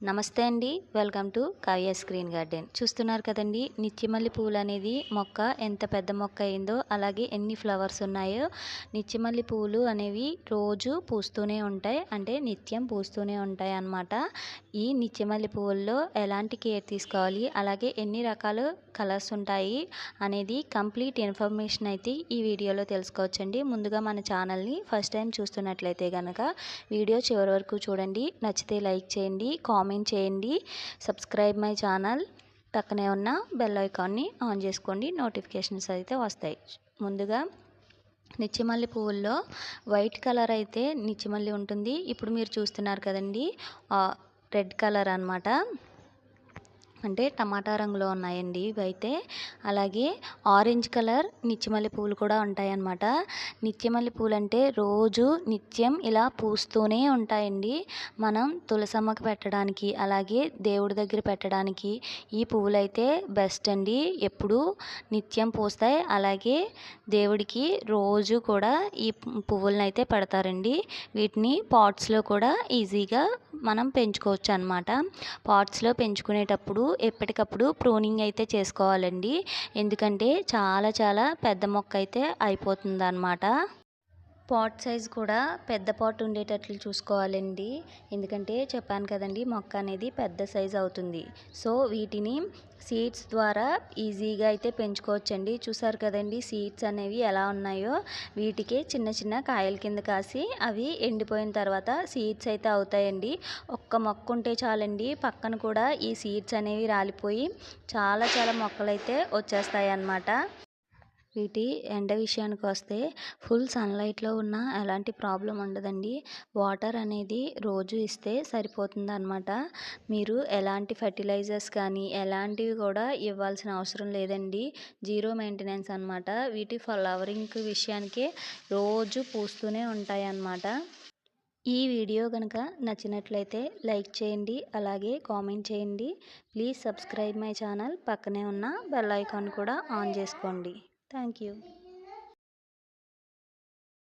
నమస్తే అండి. Welcome to Kavya screen garden. చూస్తున్నారు కదండి నిత్యమల్లి పువ్వులు అనేది మొక్క ఎంత పెద్ద మొక్క అయిందో అలాగే ఎన్ని ఫ్లవర్స్ ఉన్నాయో నిత్యమల్లి పువ్వులు అనేవి రోజు పూస్తూనే ఉంటాయి. అంటే నిత్యం పూస్తూనే ఉంటాయి అన్నమాట. ఈ నిత్యమల్లి పువ్వుల్లో ఎలాంటి కేర్ తీసుకోవాలి అలాగే ఎన్ని రకాల కలర్స్ ఉంటాయి అనేది కంప్లీట్ ఇన్ఫర్మేషన్ అయితే ఈ వీడియోలో తెలుసుకోవచ్చండి. ముందుగా మన ఛానల్ని ఫస్ట్ టైం చూస్తున్నట్లయితే కనుక వీడియో చివరి వరకు చూడండి. నచ్చితే లైక్ చేయండి కామెంట్ చేయండి. Subscribe my channel. పక్కనే ఉన్న బెల్ ఐకాన్ని ఆన్ చేసుకోండి. నోటిఫికేషన్స్ అయితే వస్తాయి. ముందుగా నిచ్చిమల్లి పువ్వుల్లో వైట్ కలర్ అయితే నిచ్చిమల్లి ఉంటుంది. ఇప్పుడు మీరు చూస్తున్నారు కదండి. రెడ్ కలర్ అనమాట అంటే టమాటా రంగులో ఉన్నాయండి ఇవైతే. అలాగే ఆరెంజ్ కలర్ నిత్యమల్లి పూలు కూడా ఉంటాయన్నమాట. నిత్యమల్లి పూలు అంటే రోజు నిత్యం ఇలా పూస్తూనే ఉంటాయండి. మనం తులసమ్మకి పెట్టడానికి అలాగే దేవుడి దగ్గర పెట్టడానికి ఈ పువ్వులు అయితే బెస్ట్ అండి. ఎప్పుడు నిత్యం పూస్తాయి. అలాగే దేవుడికి రోజు కూడా ఈ పువ్వులను అయితే పెడతారండి. వీటిని పాట్స్లో కూడా ఈజీగా మనం పెంచుకోవచ్చు అనమాట పాట్స్లో పెంచుకునేటప్పుడు ఎప్పటికప్పుడు ప్రూనింగ్ అయితే చేసుకోవాలండి. ఎందుకంటే చాలా చాలా పెద్ద మొక్క అయితే అయిపోతుంది అన్నమాట పాట్ సైజ్ కూడా పెద్ద పాట్ ఉండేటట్లు చూసుకోవాలండి. ఎందుకంటే చెప్పాను కదండి మొక్క అనేది పెద్ద సైజ్ అవుతుంది. సో వీటిని సీడ్స్ ద్వారా ఈజీగా అయితే పెంచుకోవచ్చండి. చూసారు కదండి సీడ్స్ అనేవి ఎలా ఉన్నాయో? వీటికి చిన్న చిన్న కాయల కింద కాసి అవి ఎండిపోయిన తర్వాత సీడ్స్ అయితే అవుతాయండి. ఒక్క మొక్క ఉంటే చాలండి పక్కన కూడా ఈ సీడ్స్ అనేవి రాలిపోయి చాలా చాలా మొక్కలు అయితే వచ్చేస్తాయి అన్నమాట వీటి ఎండ విషయానికి వస్తే ఫుల్ సన్లైట్లో ఉన్న ఎలాంటి ప్రాబ్లం ఉండదండి. వాటర్ అనేది రోజు ఇస్తే సరిపోతుంది అనమాట మీరు ఎలాంటి ఫర్టిలైజర్స్ కానీ ఎలాంటివి కూడా ఇవ్వాల్సిన అవసరం లేదండి. జీరో మెయింటెనెన్స్ అనమాట వీటి ఫ్లవరింగ్ విషయానికి రోజు పూస్తూనే ఉంటాయి అన్నమాట ఈ వీడియో కనుక నచ్చినట్లయితే లైక్ చేయండి అలాగే కామెంట్ చేయండి. Please subscribe my channel. పక్కనే ఉన్న బెల్ ఐకాన్ కూడా ఆన్ చేసుకోండి. Thank you.